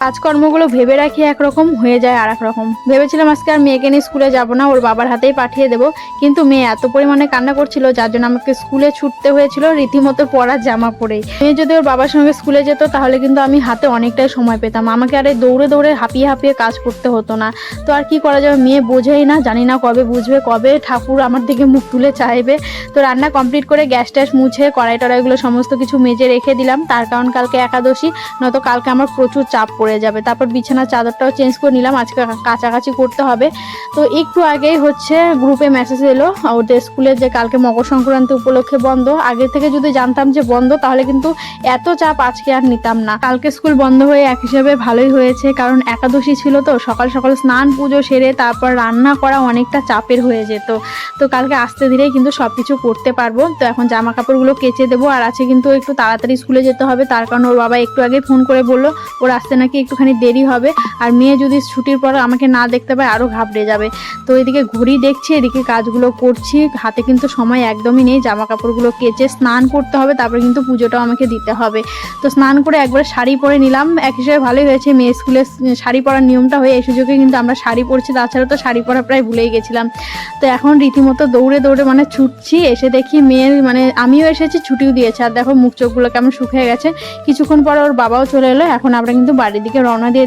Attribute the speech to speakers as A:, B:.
A: কাজকর্মগুলো ভেবে রাখি একরকম, হয়ে যায় আর এক রকম ভেবেছিলাম আজকে আর মেয়েকে নিয়ে স্কুলে যাব না, ওর বাবার হাতেই পাঠিয়ে দেবো। কিন্তু মেয়ে এত পরিমাণে কান্না করছিল, যার জন্য আমাকে স্কুলে ছুটতে হয়েছিল রীতিমতো পরার জামা পরেই মেয়ে যদি ওর বাবার সঙ্গে স্কুলে যেত, তাহলে কিন্তু আমি হাতে অনেকটাই সময় পেতাম। আমাকে আর দৌড়ে দৌড়ে হাঁপিয়ে হাঁপিয়ে কাজ করতে হতো না। তো আর কি করা যাবে, মেয়ে বোঝেই না, জানি না কবে বুঝবে, কবে ঠাকুর আমার দিকে মুখ তুলে চাইবে। তো রান্না কমপ্লিট করে গ্যাস ট্যাস মুছে, কড়াই টড়াইগুলো সমস্ত কিছু মেজে রেখে দিলাম। তার কারণ কালকে একাদশী, নয়তো কালকে আমার প্রচুর চাপ পড়ে যাবে। তারপর বিছানার চাদরটাও চেঞ্জ করে নিলাম। আজকে কাছাকাছি করতে হবে। তো একটু আগেই হচ্ছে গ্রুপে মেসেজ এলো। ওদের স্কুলে যে কালকে মকর সংক্রান্তি উপলক্ষে বন্ধ। আগে থেকে যদি জানতাম যে বন্ধ, তাহলে কিন্তু এত চাপ আজকে আর নিতাম না। কালকে স্কুল বন্ধ হয়ে এক হিসেবে ভালোই হয়েছে, কারণ একাদশী ছিল তো। সকাল সকাল স্নান, পুজো সেরে তারপর রান্না করা অনেকটা চাপের হয়ে যেত। তো কালকে আস্তে ধীরেই কিন্তু সব কিছু করতে পারব। তো এখন জামা কাপড়গুলো কেচে দেবো। আর আছে কিন্তু একটু তাড়াতাড়ি স্কুলে যেতে হবে। তার কারণ ওর বাবা একটু আগে ফোন করে বলল, ওর আসতে নাকি একটুখানি দেরি হবে। আর মেয়ে যদি ছুটির পর আমাকে না দেখতে পায় আরও ঘাবড়ে যাবে। তো এদিকে ঘড়ি দেখছি, এদিকে কাজগুলো করছি। হাতে কিন্তু সময় একদমই নেই। জামা কাপড়গুলো কেচে স্নান করতে হবে, তারপরে কিন্তু পুজোটাও আমাকে দিতে হবে। তো স্নান করে একবার শাড়ি পরে নিলাম। এক হিসেবে ভালোই হয়েছে, মেয়ে স্কুলে শাড়ি পরার নিয়মটা হয়ে এই সুযোগে কিন্তু আমরা শাড়ি পরছি, তাছাড়া তো শাড়ি পরা প্রায় ভুলেই গেছিলাম। তো এখন রীতিমতো দৌড়ে দৌড়ে মানে ছুটছি, এসে দেখি মেয়ের মানে আমিও এসেছি, ছুটিও দিয়েছে। আর দেখো মুখ চোখগুলো কেমন শুকিয়ে গেছে। কিছুক্ষণ পর ওর বাবাও চলে এলো, এখন আমরা কিন্তু বাড়ির দিকে রওনা দিয়ে